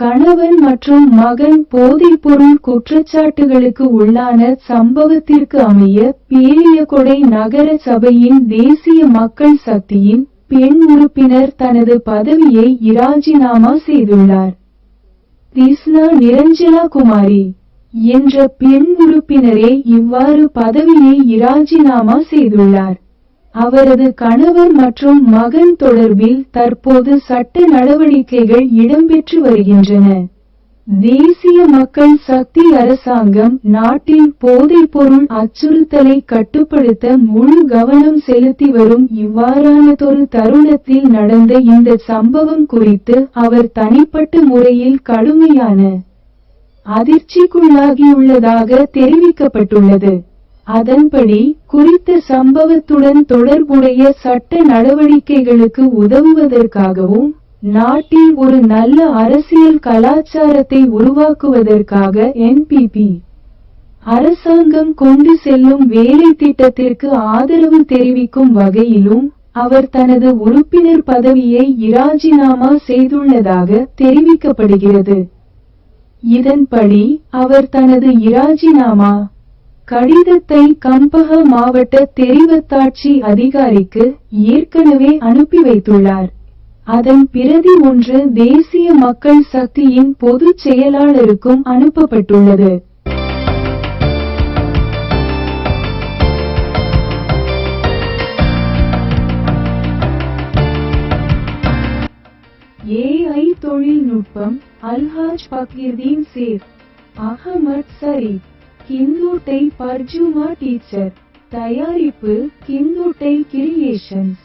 கணவன் மற்றும் மகன் போதைப்பொருள் குற்றச்சாட்டுகளுக்கு உள்ளான சம்பவத்திற்கு அமைய பேலியகொடை நகர சபையின் தேசிய மக்கள் சக்தியின் பெண் உறுப்பினர் தனது பதவியை இராஜினாமா செய்துள்ளார். கிருஷ்ணா நிரஞ்சனா குமாரி என்ற பெண் உறுப்பினரே இவ்வாறு பதவியை இராஜினாமா செய்துள்ளார். அவரது கணவர் மற்றும் மகன் தொடர்பில் தற்போது சட்ட நடவடிக்கைகள் இடம்பெற்று வருகின்றன. தேசிய மக்கள் சக்தி அரசாங்கம் நாட்டில் போதைப்பொருள் அச்சுறுத்தலை கட்டுப்படுத்த முழு கவனம் செலுத்தி வரும் இவ்வாறானதொரு தருணத்தில் நடந்த இந்த சம்பவம் குறித்து அவர் தனிப்பட்ட முறையில் கடுமையான அதிர்ச்சிக்குள்ளாகியுள்ளதாக தெரிவிக்கப்பட்டுள்ளது. அதன்படி குறித்த சம்பவத்துடன் தொடர்புடைய சட்ட நடவடிக்கைகளுக்கு உதவுவதற்காகவும் நாட்டில் ஒரு நல்ல அரசியல் கலாச்சாரத்தை உருவாக்குவதற்காக என்பிபி அரசாங்கம் கொண்டு செல்லும் வேலை திட்டத்திற்கு ஆதரவு தெரிவிக்கும் வகையிலும் அவர் தனது உறுப்பினர் பதவியை இராஜினாமா செய்துள்ளதாக தெரிவிக்கப்படுகிறது. இதன்படி அவர் தனது இராஜினாமா கடிதத்தை கம்பக மாவட்ட தெரிவத்தாட்சி அதிகாரிக்கு ஏற்கனவே அனுப்பி வைத்துள்ளார். அதன் பிரதி ஒன்று தேசிய மக்கள் சக்தியின் பொதுச் செயலாளருக்கும் அனுப்பப்பட்டுள்ளது. ஏஐ தொழில்நுட்பம் அல்ஹாஜ் பக்கீர்தீன் சேர் அகமத் சரி கிந்தூட்டை பர்ஜுமா டீச்சர். தயாரிப்பு கிந்தூட்டை கிரியேஷன்ஸ்.